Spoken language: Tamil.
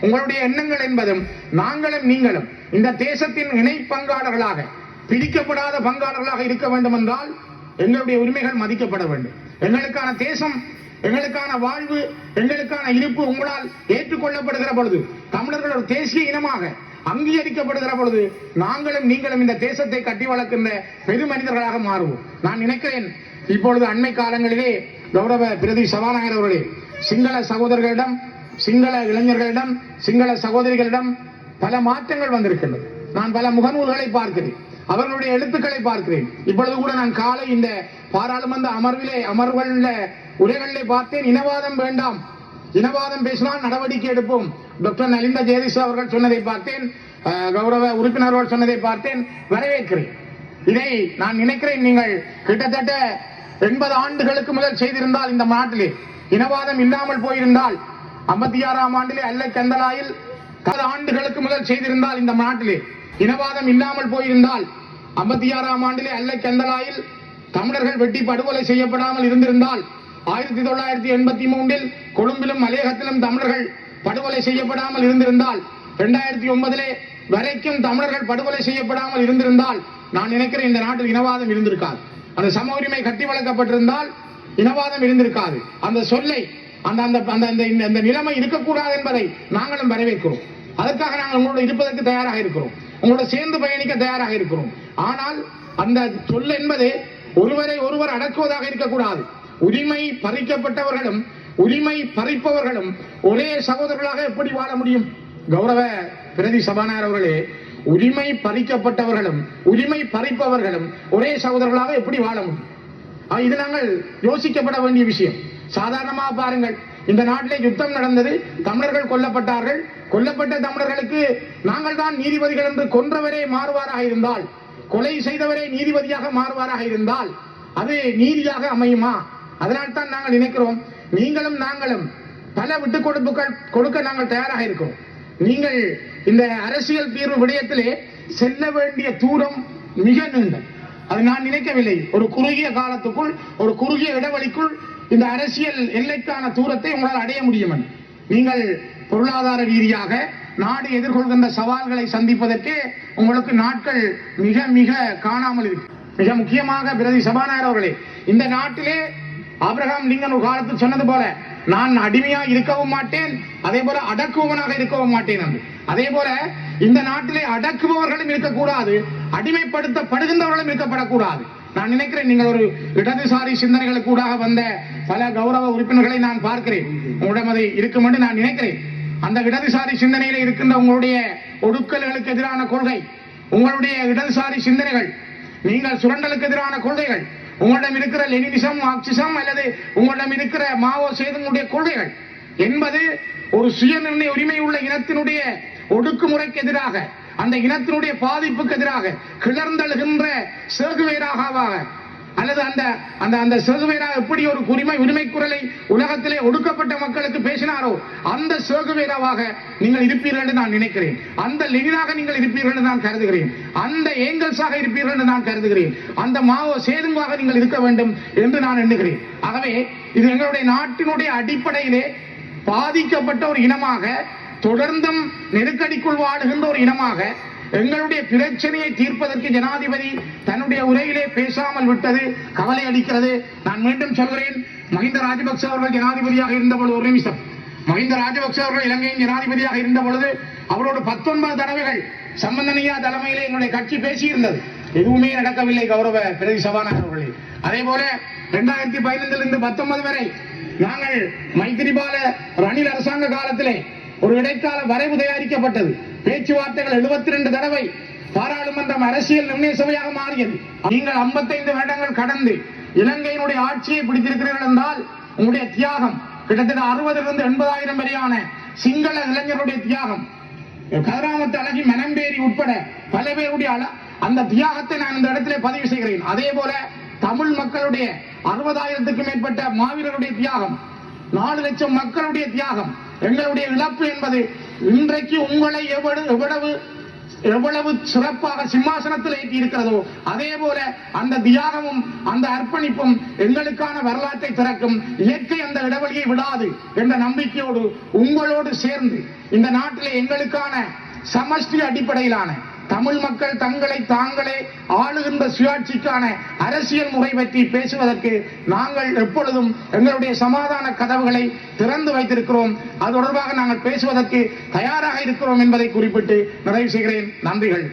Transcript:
உங்களுடைய எண்ணங்கள் என்பதும் நாங்களும் நீங்களும் இந்த தேசத்தின் இணை பங்காளர்களாக பிடிக்கப்படாத பங்காளர்களாக இருக்க வேண்டும் என்றால் எங்களுடைய உரிமைகள் மதிக்கப்பட வேண்டும். எங்களுக்கான தேசம் எங்களுக்கான வாழ்வு எங்களுக்கான இருப்பு உங்களால் ஏற்றுக்கொள்ளப்படுகிற பொழுது தமிழர்கள் ஒரு தேசிய இனமாக அங்கீகரிக்கப்படுகிற பொழுது நாங்களும் நீங்களும் இந்த தேசத்தை கட்டி வளர்க்கின்ற பெருமனிதர்களாக மாறுவோம். நான் நினைக்கிறேன் இப்பொழுது அண்மை காலங்களிலே கௌரவ பிரதி சபாநாயகர் அவர்களே சிங்கள சகோதரர்களிடம் சிங்கள இளைஞர்களிடம் சிங்கள சகோதரிகளிடம் பல மாற்றங்கள் வந்திருக்கின்றது. நான் பல முகநூல்களை பார்க்கிறேன். அவர்களுடைய எழுத்துக்களை பார்க்கிறேன். இப்பொழுது கூட நான் காலை இந்த பாராளுமன்ற அமர்விலே அமர்வுகளில் உரைகளிலே பார்த்தேன். இனவாதம் வேண்டாம். இனவாதம் பேசினால் நடவடிக்கை எடுப்போம். டாக்டர் நலிந்த ஜெயதிஷா அவர்கள் சொன்னதை பார்த்தேன். கௌரவ உறுப்பினர்கள் சொன்னதை பார்த்தேன். வரவேற்கிறேன். இதை நான் நினைக்கிறேன் நீங்கள் கிட்டத்தட்ட எண்பது ஆண்டுகளுக்கு முதல் செய்திருந்தால் இந்த நாட்டிலே இனவாதம் இல்லாமல் போயிருந்தால் ஐம்பத்தி ஆறாம் ஆண்டிலே அல்ல கந்தலாயில் பல ஆண்டுகளுக்கு முதல் செய்திருந்தால் இந்த நாட்டிலே. இனவாதம் இல்லாமல் போயிருந்தால் ஐம்பத்தி ஆறாம் ஆண்டிலே அல்ல கந்தலாயில் தமிழர்கள் வெட்டி படுகொலை செய்யப்படாமல் இருந்திருந்தால் ஆயிரத்தி தொள்ளாயிரத்தி எண்பத்தி மூன்றில் கொழும்பிலும் மலையகத்திலும் தமிழர்கள் படுகொலை செய்யப்படாமல் இருந்திருந்தால் இரண்டாயிரத்தி ஒன்பதிலே வரைக்கும் தமிழர்கள் படுகொலை செய்யப்படாமல் இருந்திருந்தால் நான் நினைக்கிறேன் இந்த நாட்டில் இனவாதம் இருந்திருக்காது. அந்த சம உரிமை கட்டி வளர்க்கப்பட்டிருந்தால் இனவாதம் இருந்திருக்காது. அந்த சொல்லை அந்த அந்த அந்த இந்த- நிலைமை இருக்கக்கூடாது என்பதை நாங்களும் வரவேற்கிறோம். அதற்காக நாங்கள் உங்களோட இருப்பதற்கு தயாராக இருக்கிறோம். உங்களோட சேர்ந்து பயணிக்க தயாராக இருக்கிறோம். ஆனால் அந்த சொல் என்பது ஒருவரை ஒருவர் அடக்குவதாக இருக்கக்கூடாது. உரிமை பறிக்கப்பட்டவர்களும் உரிமை பறிப்பவர்களும் ஒரே சகோதரர்களாக எப்படி வாழ முடியும்? கௌரவ பிரதி சபாநாயகர் அவர்களே உரிமை பறிக்கப்பட்டவர்களும் உரிமை பறிப்பவர்களும் ஒரே சகோதரர்களாக எப்படி வாழ முடியும்? இது நாங்கள் யோசிக்கப்பட வேண்டிய விஷயம். சாதாரணமாக பாருங்கள். இந்த நாட்டிலே யுத்தம் நடந்தது. தமிழர்கள் கொல்லப்பட்டார்கள். கொல்லப்பட்ட தமிழர்களுக்கு நாங்கள் தான் நீதிபதிகள் என்று கொன்றவரே மாறுவாராக இருந்தால் கொலை செய்தவரே நீதிபதியாக மாறுவாராக இருந்தால் அது நீதியாக அமையுமா? அதனால் தான் நாங்கள் நினைக்கிறோம் நீங்களும் நாங்களும் பல விட்டுக் கொடுப்புகள் கொடுக்க நாங்கள் தயாராக இருக்கிறோம். நீங்கள் இந்த அரசியல் தீர்வு விடயத்திலே செல்ல வேண்டிய தூரம் மிக நீண்டம் அது நான் நினைக்கவில்லை. ஒரு குறுகிய காலத்துக்குள் ஒரு குறுகிய இடைவெளிக்குள் இந்த அரசியல் எல்லைக்கான தூரத்தை உங்களால் அடைய முடியும் நீங்கள் பொருளாதார ரீதியாக நாடு எதிர்கொள்கின்ற சவால்களை சந்திப்பதற்கு உங்களுக்கு நாட்கள் மிக மிக காணாமல் இருக்கு. மிக முக்கியமாக பிரதி சபாநாயகர் அவர்களே இந்த நாட்டிலே அப்ரஹாம் லிங்கன் ஒரு காலத்தில் சொன்னது போல நான் அடிமையா இருக்கவும் மாட்டேன் அதே போல அடக்குவனாக இருக்கவும் மாட்டேன் என்று. அதே போல இந்த நாட்டிலே அடக்குபவர்களும் இருக்கக்கூடாது அடிமைப்படுத்தப்படுகின்றவர்களும் இருக்கப்படக்கூடாது. நான் நினைக்கிறேன் நீங்கள் ஒரு இடதுசாரி சிந்தனைகளுக்கு கூடாக வந்த பல கௌரவ உறுப்பினர்களை நான் பார்க்கிறேன். உங்களிடம் அது இருக்கும் என்று நான் நினைக்கிறேன். அந்த இடதுசாரி சிந்தனையில இருக்கின்ற உங்களுடைய ஒடுக்கல்களுக்கு எதிரான கொள்கை உங்களுடைய இடதுசாரி சிந்தனைகள் நீங்கள் சுரண்டலுக்கு எதிரான கொள்கைகள் உங்களிடம் இருக்கிற லெனினிசம் மார்க்சிசம் அல்லது உங்களிடம் இருக்கிற மாவோ சேதனுடைய கொள்கைகள் என்பது ஒரு சுயநிர்ணய உரிமை உள்ள இனத்தினுடைய ஒடுக்குமுறைக்கு எதிராக அந்த இனத்தினுடைய பாதிப்புக்கு எதிராக கிளர்ந்தழுகின்ற சேகுவேராகவாக அல்லது அந்த அந்த அந்த சேகுவேரா எப்படி ஒரு உரிமை உரிமை குரலை உலகத்திலே ஒடுக்கப்பட்ட மக்களுக்கு பேசினாரோ அந்த சேகுவேராவாக நீங்கள் இருப்பீர்கள் என்று நான் நினைக்கிறேன். அந்த லெனினாக நீங்கள் இருப்பீர்கள் என்று நான் கருதுகிறேன். அந்த ஏங்கல்ஸாக இருப்பீர்கள் என்று நான் கருதுகிறேன். அந்த மாவோ சேதுவாக நீங்கள் இருக்க வேண்டும் என்று நான் எண்ணுகிறேன். ஆகவே இது எங்களுடைய நாட்டினுடைய அடிப்படையிலே பாதிக்கப்பட்ட ஒரு இனமாக தொடர்ந்தும் நெருக்கடிக்குள் வாழுகின்ற ஒரு இனமாக எங்களுடைய பிரச்சனையை தீர்ப்பதற்கு ஜனாதிபதி தன்னுடைய உரையிலே பேசாமல் விட்டது கவலை அளிக்கிறது. நான் மீண்டும் சொல்கிறேன் மஹிந்த ராஜபக்ச அவர்கள் ஜனாதிபதியாக இருந்தபோது ஒரு நிமிஷம். மஹிந்த ராஜபக்ச அவர்கள் இலங்கையின் ஜனாதிபதியாக இருந்த பொழுது அவரோடு பத்தொன்பது தடவைகள் சம்பந்தனையா தலைமையிலே எங்களுடைய கட்சி பேசியிருந்தது. எதுவுமே நடக்கவில்லை கௌரவ பிரதி சபாநாயகர் அவர்களே. அதே போல இரண்டாயிரத்தி பதினைந்திலிருந்து பத்தொன்பது வரை நாங்கள் மைத்திரிபால ரணில் அரசாங்க காலத்திலே ஒரு இடைக்கால வரைவு தயாரிக்கப்பட்டது. பேச்சுவார்த்தைகள் 72 ரெண்டு தடவை. பாராளுமன்றம் அரசியல் நிர்ணய சபையாக மாறியது. நீங்கள் 55 வருடங்கள் கடந்து இலங்கையினுடைய ஆட்சியை பிடித்திருக்கிறீர்கள் என்றால் உங்களுடைய தியாகம் கிட்டத்தட்ட அறுபதிலிருந்து எண்பதாயிரம் வரையான சிங்கள இளைஞருடைய தியாகம். கதிராமத்து அழகி மனம்பேரி உட்பட பல பேருடைய அந்த தியாகத்தை நான் இந்த இடத்திலே பதிவு செய்கிறேன். அதே போல தமிழ் மக்களுடைய அறுபதாயிரத்துக்கும் மேற்பட்ட மாவீரருடைய தியாகம். நாலு லட்சம் மக்களுடைய தியாகம் எங்களுடைய இழப்பு என்பது இன்றைக்கு உங்களை எவ்வளவு எவ்வளவு எவ்வளவு சிறப்பாக சிம்மாசனத்தில் ஏற்றி இருக்கிறதோ அதே போல அந்த தியாகமும் அந்த அர்ப்பணிப்பும் எங்களுக்கான வரலாற்றை திறக்கும் இயற்கை அந்த இடைவெளியை விடாது என்ற நம்பிக்கையோடு உங்களோடு சேர்ந்து இந்த நாட்டிலே எங்களுக்கான சமஷ்டி அடிப்படையிலான தமிழ் மக்கள் தங்களை தாங்களே ஆளுகின்ற சுயாட்சிக்கான அரசியல் முறை பற்றி பேசுவதற்கு நாங்கள் எப்பொழுதும் எங்களுடைய சமாதான கதவுகளை திறந்து வைத்திருக்கிறோம். அது தொடர்பாக நாங்கள் பேசுவதற்கு தயாராக இருக்கிறோம் என்பதை குறிப்பிட்டு நிறைவு செய்கிறேன். நன்றிகள்.